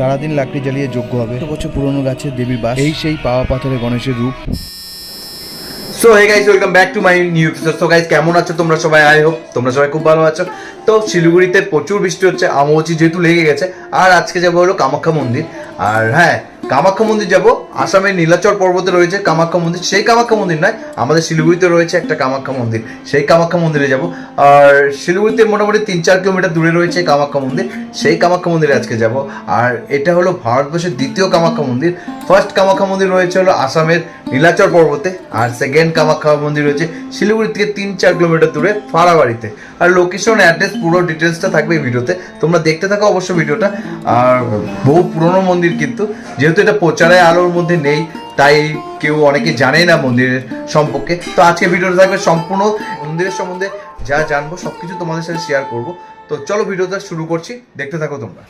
সারাদিন লাকড়ি জ্বালিয়ে যোগ্য হবে। বছর পুরনো গাছের দেবীর বাস। এই সেই পাওয়া পাথরে গণেশের রূপ। So hey guys welcome back to my new episode so guys কেমন আছো তোমরা সবাই? আই হোপ তোমরা সবাই খুব ভালো আছো। তো, শিলিগুড়িতে প্রচুর বৃষ্টি হচ্ছে। আমোচি যেহেতু লেগে গেছে। আর আজকে যাব হলো কামাখ্যা মন্দির। আর হ্যাঁ কামাখ্যা মন্দির যাব। আসামের নীলাচল পর্বতে রয়েছে কামাখ্যা মন্দির। সেই কামাখ্যা মন্দির নয়, আমাদের শিলিগুড়িতে রয়েছে একটা কামাখ্যা মন্দির। সেই কামাখ্যা মন্দিরে যাব। আর শিলিগুড়িতে মোটামুটি তিন চার কিলোমিটার দূরে রয়েছে কামাখ্যা মন্দির। সেই কামাখ্যা মন্দিরে আজকে যাব। আর এটা হলো ভারতবর্ষের দ্বিতীয় কামাখ্যা মন্দির। ফার্স্ট কামাখ্যা মন্দির রয়েছে হলো আসামের নীলাচল পর্বতে, আর সেকেন্ড কামাখ্যা মন্দির রয়েছে শিলিগুড়ি থেকে তিন চার কিলোমিটার দূরে ফাড়াবাড়িতে আর লোকেশন অ্যাড্রেস পুরো ডিটেলসটা থাকবে এই ভিডিওতে। তোমরা দেখতে থাকো অবশ্য ভিডিওটা। আর বহু পুরনো মন্দির কিন্তু, যেহেতু এটা প্রচারে আলোর মধ্যে নেই, তাই কেউ অনেকে জানে না মন্দিরের সম্পর্কে। তো আজকে ভিডিওটা থাকবে সম্পূর্ণ মন্দিরের সম্বন্ধে। যা জানব সব কিছু তোমাদের সাথে শেয়ার করব। তো চলো ভিডিওটা শুরু করছি, দেখতে থাকো তোমরা।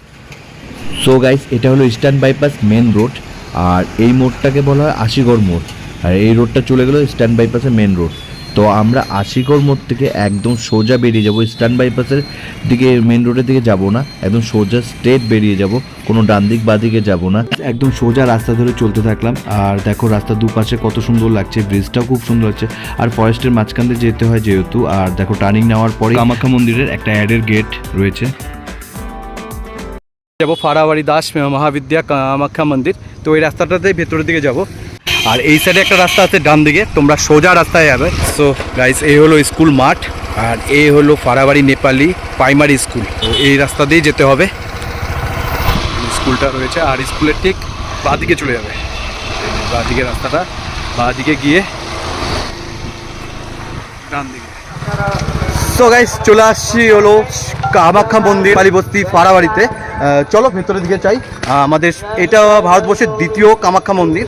সো গাইস এটা হলো ইস্টার্ন বাইপাস মেন রোড আর এই মোড়টাকে বলা হয় আশিগড় মোড়। আর এই রোডটা চলে গেলো স্ট্যান্ড বাইপাসের মেন রোড তো আমরা আশিগড় মোড় থেকে একদম সোজা বেরিয়ে যাব। স্ট্যান্ড বাইপাসের দিকে মেন রোডের দিকে যাব না। একদম সোজা স্ট্রেট বেরিয়ে যাব। কোনো ডান দিক, বা দিকে যাব না। একদম সোজা রাস্তা ধরে চলতে থাকলাম। আর দেখো রাস্তার দুপাশে কত সুন্দর লাগছে। ব্রিজটাও খুব সুন্দর লাগছে। আর ফরেস্টের মাঝখান দিয়ে যেতে হয় যেহেতু। আর দেখো টার্নিং নেওয়ার পরে কামাখ্যা মন্দিরের একটা অ্যাডের গেট রয়েছে। যাব ফাড়াবাড়ি দাস মহাবিদ্যা কামাখ্যা মন্দির। তো ওই রাস্তাটাতে ভেতরের দিকে যাব। আর এই সাইডে একটা রাস্তা আছে ডান দিকে। তোমরা সোজা রাস্তায় যাবে। সো গাইস এই হলো স্কুল মাঠ। আর এই হলো ফাড়াবাড়ি নেপালি প্রাইমারি স্কুল তো এই রাস্তা দিয়ে যেতে হবে। স্কুলটা রয়েছে। আর স্কুলের ঠিক বাঁদিকে চলে যাবে। বাঁদিকে রাস্তাটা। বাঁদিকে গিয়ে ডান দিকে। তো গাইস চলে আসছি হলো কামাখ্যা মন্দির, কালীবস্তি পাড়াবাড়িতে চলো, ভেতরের দিকে চাই আমাদের এটা ভারতবর্ষের দ্বিতীয় কামাখ্যা মন্দির,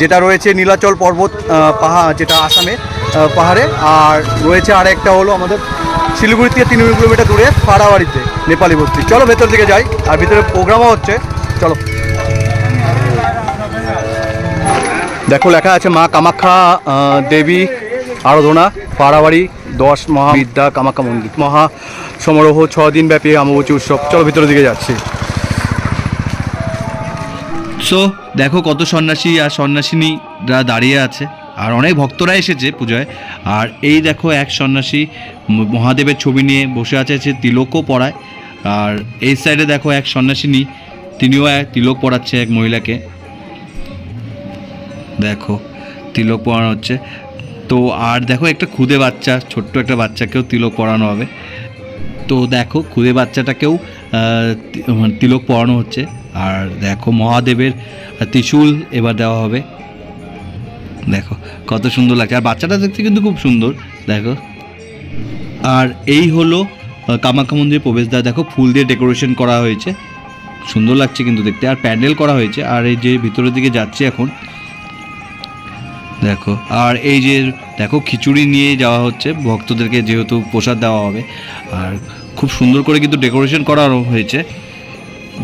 যেটা রয়েছে নীলাচল পর্বত পাহাড় যেটা আসামে পাহাড়ে। আর রয়েছে আর একটা হলো আমাদের শিলিগুড়ি থেকে তিন কিলোমিটার দূরে পাড়াবাড়িতে নেপালি বস্তি। চলো, ভেতর দিকে যাই। আর ভিতরে প্রোগ্রামও হচ্ছে। চলো। দেখো, লেখা আছে মা কামাখ্যা দেবী, আরাধনা পাড়াবাড়ি দশ মহাবিদ্যা কামাখ্যা মন্দির। মহা সমারোহ ছ দিন ব্যাপী অমাবচী উৎসব। চলো ভিতরের দিকে যাচ্ছি। সো দেখো কত সন্ন্যাসী আর সন্ন্যাসিনীরা দাঁড়িয়ে আছে। আর অনেক ভক্তরা এসেছে পূজায়। আর এই দেখো এক সন্ন্যাসী মহাদেবের ছবি নিয়ে বসে আছে, সে তিলকও পড়ায় আর এই সাইডে দেখো এক সন্ন্যাসিনী, তিনিও এক তিলক পড়াচ্ছে এক মহিলাকে। দেখো, তিলক পড়ানো হচ্ছে। তো আর দেখো একটা খুদে বাচ্চা, ছোট্ট একটা বাচ্চাকেও তিলক পড়ানো হবে। তো দেখো, খুদে বাচ্চাটাকেও মানে তিলক পড়ানো হচ্ছে। আর দেখো, মহাদেবের ত্রিশূল এবার দেওয়া হবে। দেখো, কত সুন্দর লাগছে। আর বাচ্চাটা দেখতে কিন্তু খুব সুন্দর, দেখো। আর এই হলো কামাখ্যা মন্দিরের প্রবেশদ্বার। দেখো, ফুল দিয়ে ডেকোরেশন করা হয়েছে। সুন্দর লাগছে কিন্তু দেখতে। আর প্যান্ডেল করা হয়েছে। আর এই যে ভিতরের দিকে যাচ্ছি এখন দেখো, আর এই যে, দেখো, খিচুড়ি নিয়ে যাওয়া হচ্ছে। ভক্তদেরকে যেহেতু প্রসাদ দেওয়া হবে, আর খুব সুন্দর করে কিন্তু ডেকোরেশন করা হয়েছে।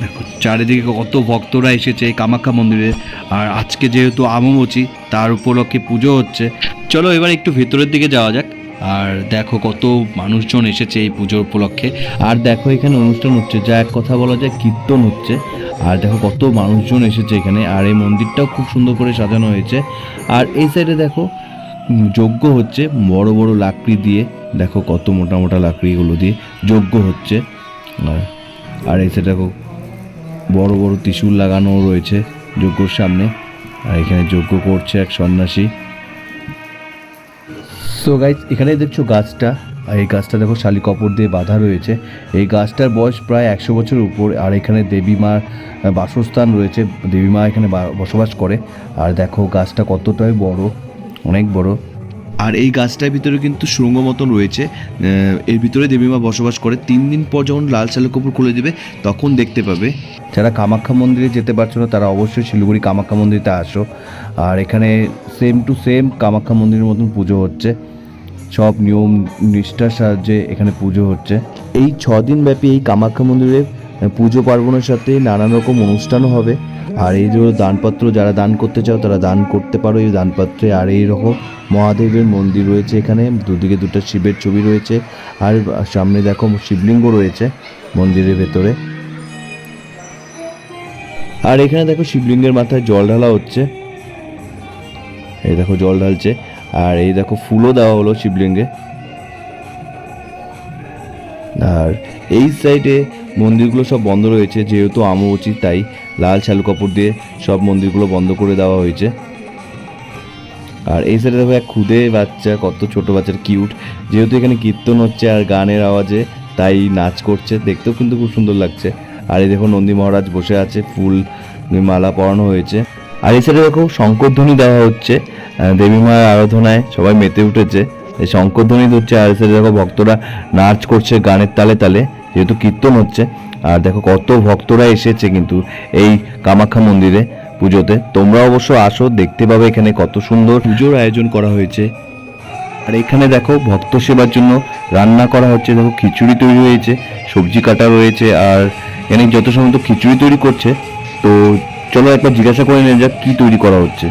দেখো, চারিদিকে কত ভক্তরা এসেছে এই কামাখ্যা মন্দিরে। আর আজকে যেহেতু আমবচি তার উপলক্ষে পুজো হচ্ছে। চলো এবার একটু ভেতরের দিকে যাওয়া যাক। আর দেখো, কত মানুষজন এসেছে এই পুজোর উপলক্ষে। আর দেখো, এখানে অনুষ্ঠান হচ্ছে। যা এক কথা বলা যায়, কীর্তন হচ্ছে। আর দেখো কত মানুষজন এসেছে এখানে, আর এই মন্দিরটাও খুব সুন্দর করে সাজানো হয়েছে। আর এই সাইডে দেখো যজ্ঞ হচ্ছে, বড় বড় লাকড়ি দিয়ে, দেখো কত মোটা মোটা লাকড়িগুলো দিয়ে যজ্ঞ হচ্ছে। আর আর এই সাইডে দেখো, বড় বড় ত্রিশূল লাগানো রয়েছে যজ্ঞর সামনে। আর এখানে যজ্ঞ করছে এক সন্ন্যাসী। সো গাইজ এখানে দেখছ গাছটা। আর এই গাছটা দেখো, শালি কপড় দিয়ে বাঁধা রয়েছে। এই গাছটার বয়স প্রায় একশো বছরের উপর, আর এখানে দেবী মার বাসস্থান রয়েছে। দেবী মা এখানে বসবাস করে। আর দেখো, গাছটা কতটাই বড়, অনেক বড়। আর এই গাছটার ভিতরে কিন্তু সুড়ঙ্গ মতন রয়েছে। এর ভিতরে দেবীমা বসবাস করে। তিন দিন পর যখন লাল শালু কাপড় খুলে দেবে, তখন দেখতে পাবে। যারা কামাখ্যা মন্দিরে যেতে পারছ না, তারা অবশ্যই শিলিগুড়ি কামাখ্যা মন্দিরতে আসো। আর এখানে সেম টু সেম কামাখ্যা মন্দিরের মতন পুজো হচ্ছে। সব নিয়ম নিষ্ঠার সাহায্যে এখানে পুজো হচ্ছে। এই ছ দিন ব্যাপী এই কামাখ্যা মন্দিরে পুজো পার্বণের সাথে নানান রকম অনুষ্ঠানও হবে। আর এই যে দানপত্র যারা দান করতে চাও, তারা দান করতে পারো এই দানপত্রে। আর এই রকম মহাদেবের মন্দির রয়েছে এখানে, দুদিকে দুটো শিবের ছবি রয়েছে। আর সামনে দেখো শিবলিঙ্গ রয়েছে মন্দিরের ভেতরে। আর এখানে দেখো শিবলিঙ্গের মাথায় জল ঢালা হচ্ছে। এই দেখো জল ঢালছে। আর এই দেখো ফুলও দেওয়া হলো শিবলিঙ্গে। আর এই সাইডে মন্দিরগুলো সব বন্ধ রয়েছে, যেহেতু আমবচি তাই লাল শালু কাপড় দিয়ে সব মন্দিরগুলো বন্ধ করে দেওয়া হয়েছে। আর এই সাইডে দেখো এক খুদে বাচ্চা, কত ছোট বাচ্চার কিউট যেহেতু এখানে কীর্তন হচ্ছে আর গানের আওয়াজে, তাই নাচ করছে। দেখতেও কিন্তু খুব সুন্দর লাগছে। আর এই দেখো নন্দী মহারাজ বসে আছে, ফুল মালা পরানো হয়েছে। আর এছাড়া দেখো শঙ্করধ্বনি দেওয়া হচ্ছে দেবী মায়ের আরাধনায় সবাই মেতে উঠেছে। এই শঙ্করধ্বনি হচ্ছে আর সাইডে দেখো ভক্তরা নাচ করছে গানের তালে তালে, যেহেতু কীর্তন হচ্ছে। আর দেখো কত ভক্তরা এসেছে কিন্তু এই কামাখ্যা মন্দিরে পুজোতে। তোমরা অবশ্য আসো, দেখতে পাবে এখানে কত সুন্দর পুজোর আয়োজন করা হয়েছে। আর এখানে দেখো ভক্ত সেবার জন্য রান্না করা হচ্ছে, দেখো খিচুড়ি তৈরি হয়েছে, সবজি কাটা রয়েছে, আর এখানে যত সময় তো খিচুড়ি তৈরি করছে, তো চলো একবার জিজ্ঞাসা করে নিয়ে যাক কী তৈরি করা হচ্ছে।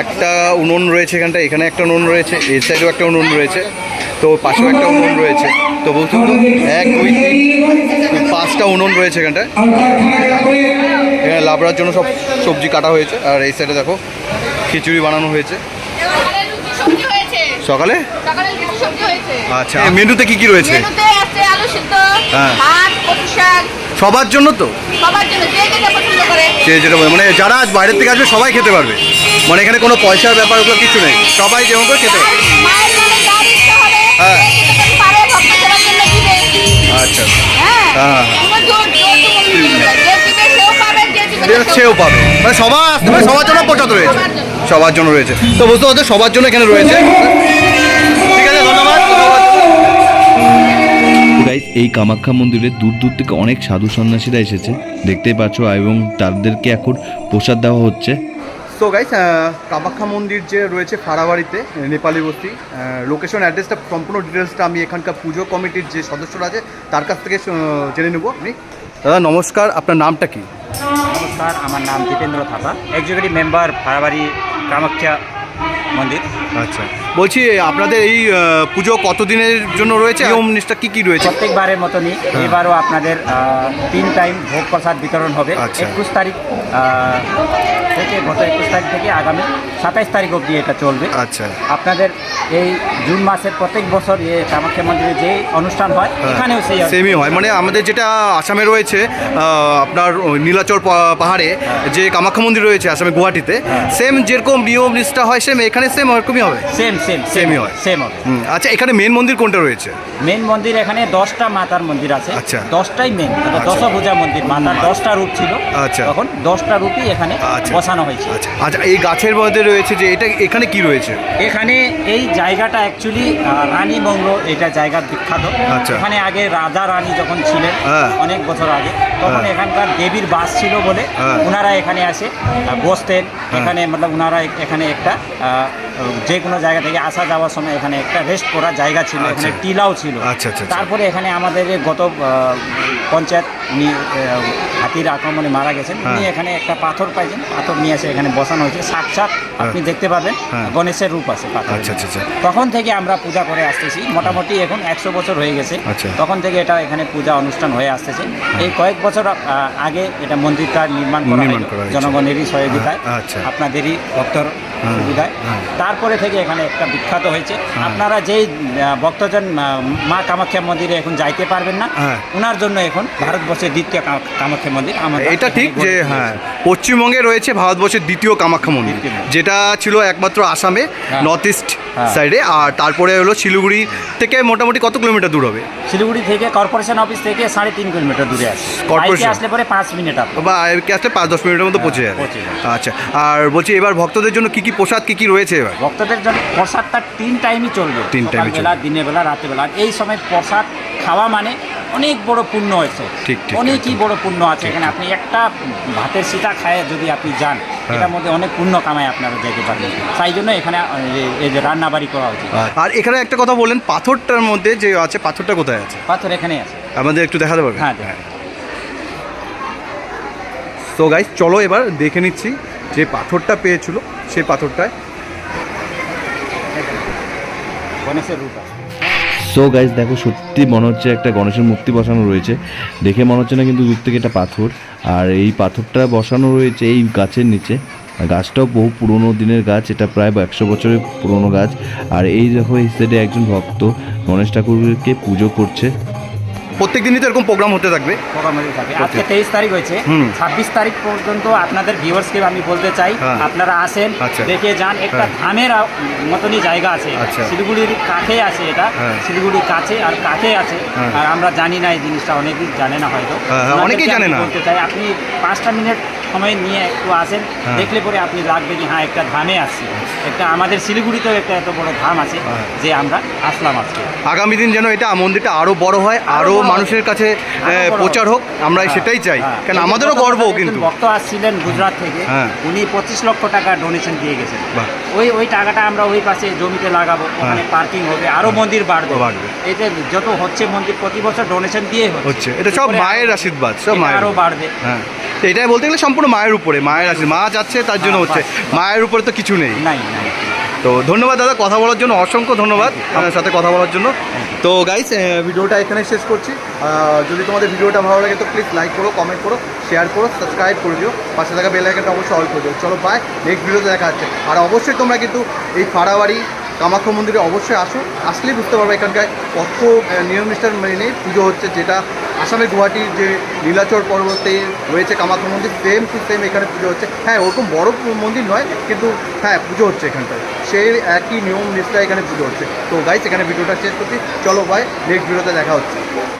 একটা উনুন রয়েছে এখানটা এখানে একটা উনুন রয়েছে এই সাইডেও একটা উনুন রয়েছে তো পাশেও একটা উনুন রয়েছে। তো বলতে এক দুই তিন পাঁচটা উনুন রয়েছে এখানটায়। এখানে লাবড়ার জন্য সব সবজি কাটা হয়েছে আর এই সাইডে দেখো খিচুড়ি বানানো হয়েছে। সকালে? আচ্ছা মেনুতে কি কি রয়েছে? হ্যাঁ। সবার জন্য তো? সবার জন্য যে যেটা মানে যারা আজ বাইরের থেকে আসবে সবাই খেতে পারবে। মানে এখানে কোনো পয়সার ব্যাপার ওগুলো কিছু নেই। সবাই যেমন করে খেতে হ্যাঁ। আচ্ছা। হ্যাঁ। সেও পাবে মানে সবার আসতে পারে সবার জন্য রয়েছে। সবার জন্য। রয়েছে। তো বুঝতে পারছ সবার জন্য এখানে রয়েছে। ঠিক আছে ধন্যবাদ। ধন্যবাদ গাইজ এই কামাখ্যা মন্দিরে দূর দূর থেকে অনেক সাধু সন্ন্যাসীরা এসেছে। দেখতেই পাচ্ছ এবং তাদেরকে এখন প্রসাদ দেওয়া হচ্ছে। সো গাইস কামাখ্যা মন্দির যে রয়েছে ফাড়াবাড়িতে নেপালি বস্তি লোকেশন অ্যাড্রেসটা সম্পূর্ণ ডিটেলসটা আমি এখানকার পুজো কমিটির যে সদস্যরা আছে তার কাছ থেকে জেনে নেব আপনি দাদা নমস্কার আপনার নামটা কি? নমস্কার আমার নাম দীপেন্দ্র থাপা এক্সিকিউটিভ মেম্বার ফাড়াবাড়ি কামাখ্যা মন্দির। আচ্ছা। বলছি আপনাদের এই পুজো কতদিনের জন্য রয়েছে? নিয়ম নিষ্ঠা কী কী রয়েছে? প্রত্যেকবারের মতনই এবারও আপনাদের তিন টাইম ভোগ প্রসাদ বিতরণ হবে। আচ্ছা। একুশ তারিখ থেকে গত একুশ তারিখ থেকে আগামী সাতাইশ তারিখ অবধি এটা চলবে। আচ্ছা। আপনাদের এই জুন মাসের প্রত্যেক বছর এ কামাখ্যা মন্দিরে যে অনুষ্ঠান হয় এখানেও সেই সেমই হয়। মানে আমাদের যেটা আসামে রয়েছে আপনার ওই নীলাচল পাহাড়ে যে কামাখ্যা মন্দির রয়েছে আসামে গুয়াহাটিতে সেম যেরকম নিয়ম নিষ্ঠা হয় সেম এখানে সেম ওরকমই হবে? সেম সেম Same-ই হয়। সেম হবে আচ্ছা এখানে মেন মন্দির কোনটা রয়েছে মেন মন্দির এখানে দশটা মাতার মন্দির আছে আচ্ছা। দশটাই মেন দশভূজা মন্দির মাতার দশটা রূপ ছিল আচ্ছা। তখন দশটা রূপই এখানে আচ্ছা। বসানো হয়েছে আচ্ছা আচ্ছা এই গাছের মধ্যে রয়েছে যে এটা এখানে কি রয়েছে এখানে এই জায়গাটা অ্যাকচুয়ালি রানী মঙ্গল এটা জায়গা বিখ্যাত আচ্ছা। এখানে আগে রাজা রানী যখন ছিলেন হ্যাঁ। অনেক বছর আগে তখন হ্যাঁ। এখানকার দেবীর বাস ছিল বলে হ্যাঁ। ওনারা এখানে আসে বসতেন এখানে মতলব ওনারা এখানে একটা যে কোনো জায়গা থেকে আসা যাওয়ার সময় এখানে একটা রেস্ট করার জায়গা ছিল এখানে আচ্ছা। টিলাও ছিল আচ্ছা, আচ্ছা। তারপরে এখানে আমাদের গত পঞ্চায়েত হাতির আক্রমণে মারা গেছেন উনি হ্যাঁ। এখানে একটা পাথর পাইছেন পাথর নিয়ে এসে এখানে বসানো হয়েছে সাক্ষাৎ আপনি দেখতে পাবেন হ্যাঁ। গণেশের রূপ আছে পাথরের। আচ্ছা আচ্ছা আচ্ছা তখন থেকে আমরা পূজা করে আসতেছি মোটামুটি এখন একশো বছর হয়ে গেছে। তখন থেকে এটা এখানে পূজা অনুষ্ঠান হয়ে আসতেছে এই কয়েক বছর আগে এটা মন্দিরটা নির্মাণ করা। জনগণেরই সহযোগিতায়। আপনাদেরই ভক্তর সুবিধায় হ্যাঁ। তারপরে থেকে এখানে একটা বিখ্যাত হয়েছে আপনারা যেই ভক্তজন মা কামাখ্যা মন্দিরে এখন যাইতে পারবেন না হ্যাঁ। ওনার জন্য এখন ভারতবর্ষের দ্বিতীয় কাম- কামাখ্যা মন্দির আমাদের এটা ঠিক যে হ্যাঁ পশ্চিমবঙ্গে রয়েছে ভারতবর্ষের দ্বিতীয় কামাখ্যা মন্দির যেটা ছিল একমাত্র আসামে হ্যাঁ। নর্থ ইস্ট হ্যাঁ। সাইডে আর তারপরে হলো শিলিগুড়ি থেকে মোটামুটি কত কিলোমিটার দূর হবে? শিলিগুড়ি থেকে কর্পোরেশন অফিস থেকে সাড়ে তিন কিলোমিটার দূরে আছে। কর্পোরেশন? আসলে পরে পাঁচ মিনিট বা আইকে আসলে পাঁচ দশ মিনিটের মতো পৌঁছে যাবে। আচ্ছা আর বলছি এবার ভক্তদের জন্য কি কি প্রসাদ কি কি রয়েছে এবার? ভক্তদের জন্য প্রসাদটা তিন টাইমই চলবে। তিন টাইম বেলা দিনের বেলা রাতের বেলা এই সময় প্রসাদ খাওয়া মানে অনেক বড় পুণ্য হয়েছে। অনেকই বড় পুণ্য আছে। এখানে আপনি একটা ভাতের সিটা খায় যদি আপনি যান হ্যাঁ। এটার মধ্যে অনেক পুণ্য কামায় আপনারা যেতে পারবেন তাই জন্য এখানে এই- যে রান্নাবাড়ি করা উচিত আর এখানে একটা কথা বললেন পাথরটার মধ্যে যে আছে পাথরটা কোথায় আছে? পাথর এখানে আছে। আমাদের একটু দেখাতে পারবেন? হ্যাঁ। সো গাইস চলো এবার দেখে নিচ্ছি যে পাথরটা পেয়েছিল সেই পাথরটায় গণেশের রূপ আছে। সো গাইজ দেখো, সত্যি মনে হচ্ছে একটা গণেশের মূর্তি বসানো রয়েছে। দেখে মনে হচ্ছে না কিন্তু দূর থেকে এটা পাথর। আর এই পাথরটা বসানো রয়েছে এই গাছের নিচে। গাছটাও বহু পুরনো দিনের গাছ, এটা প্রায় একশো বছরের পুরনো গাছ। আর এই দেখো, এই সাইডে একজন ভক্ত গণেশ ঠাকুরকে পুজো করছে। প্রত্যেক দিনই তো এরকম প্রোগ্রাম হতে থাকবে প্রোগ্রাম হতে থাকবে আজকে তেইশ তারিখ হয়েছে ছাব্বিশ তারিখ পর্যন্ত আপনাদের ভিউয়ার্সকে আমি বলতে চাই হ্যাঁ। আপনারা আসেন আচ্ছা। দেখে যান একটা হ্যাঁ। ধামের মতনই জায়গা আছে আচ্ছা। শিলিগুড়ির কাছে আছে এটা শিলিগুড়ি শিলিগুড়ির কাছে আর কাছে আছে হ্যাঁ। আর আমরা জানি না এই জিনিসটা অনেকেই জানে না হয়তো হ্যাঁ, হ্যাঁ, অনেকেই জানে না। বলতে চাই আপনি পাঁচটা মিনিট সময় নিয়ে একটু আসেন হ্যাঁ। দেখলে পরে আপনি লাগবে যে হ্যাঁ একটা ধামে আসছি। একটা আমাদের শিলিগুড়িতেও একটা এত বড় ধাম আছে হ্যাঁ। যে আমরা আসলাম আজকে। আগামী দিন যেন এটা মন্দিরটা আরও বড় হয় আরও আরও বড় হোক। মানুষের কাছে প্রচার হোক আমরা হ্যাঁ, সেটাই চাই। কেন আমাদেরও গর্ব কিন্তু। ভক্ত আসছিলেন গুজরাট থেকে। উনি পঁচিশ লক্ষ টাকা ডোনেশন দিয়ে গেছেন। ওই ওই টাকাটা আমরা ওই পাশে জমিতে লাগাবো ওখানে পার্কিং হবে আরও মন্দির বাড়বে। বাড়বে। এতে যত হচ্ছে মন্দির প্রতি বছর ডোনেশন দিয়ে হচ্ছে। এটা সব মায়ের আশীর্বাদ সব মায়ের আরও বাড়বে। হ্যাঁ। তো এটাই বলতে গেলে সম্পূর্ণ মায়ের উপরে মায়ের আছে মা যাচ্ছে তার জন্য হচ্ছে। মায়ের উপরে তো কিছু নেই। নাই নাই তো ধন্যবাদ দাদা কথা বলার জন্য অসংখ্য ধন্যবাদ আমার সাথে কথা বলার জন্য। তো গাইস ভিডিওটা এখানে শেষ করছি। যদি তোমাদের ভিডিওটা ভালো লাগে তো প্লিজ লাইক করো কমেন্ট করো শেয়ার করো সাবস্ক্রাইব করে দিও। পাশে থাকা বেল আইকনটা অবশ্যই অল করে দিও। চলো বাই নেক্সট ভিডিওতে দেখা যাচ্ছে আর অবশ্যই তোমরা কিন্তু এই ফাড়াবাড়ি কামাখ্যা মন্দিরে অবশ্যই আসো। আসলেই বুঝতে পারবে এখানকার কত নিয়ম নিষ্ঠার মেনে পুজো হচ্ছে যেটা আসামের গুয়াহাটির যে নীলাচর পর্বতে রয়েছে কামাখ্যা মন্দির সেম টু সেম এখানে পুজো হচ্ছে। হ্যাঁ ওরকম বড় মন্দির নয়, কিন্তু হ্যাঁ পুজো হচ্ছে এখানটায়। সেই একই নিয়ম নিষ্ঠায় এখানে পুজো হচ্ছে। তো গাইস এখানে ভিডিওটা শেষ করছি। চলো ভাই নেক্সট ভিডিওতে দেখা হচ্ছে।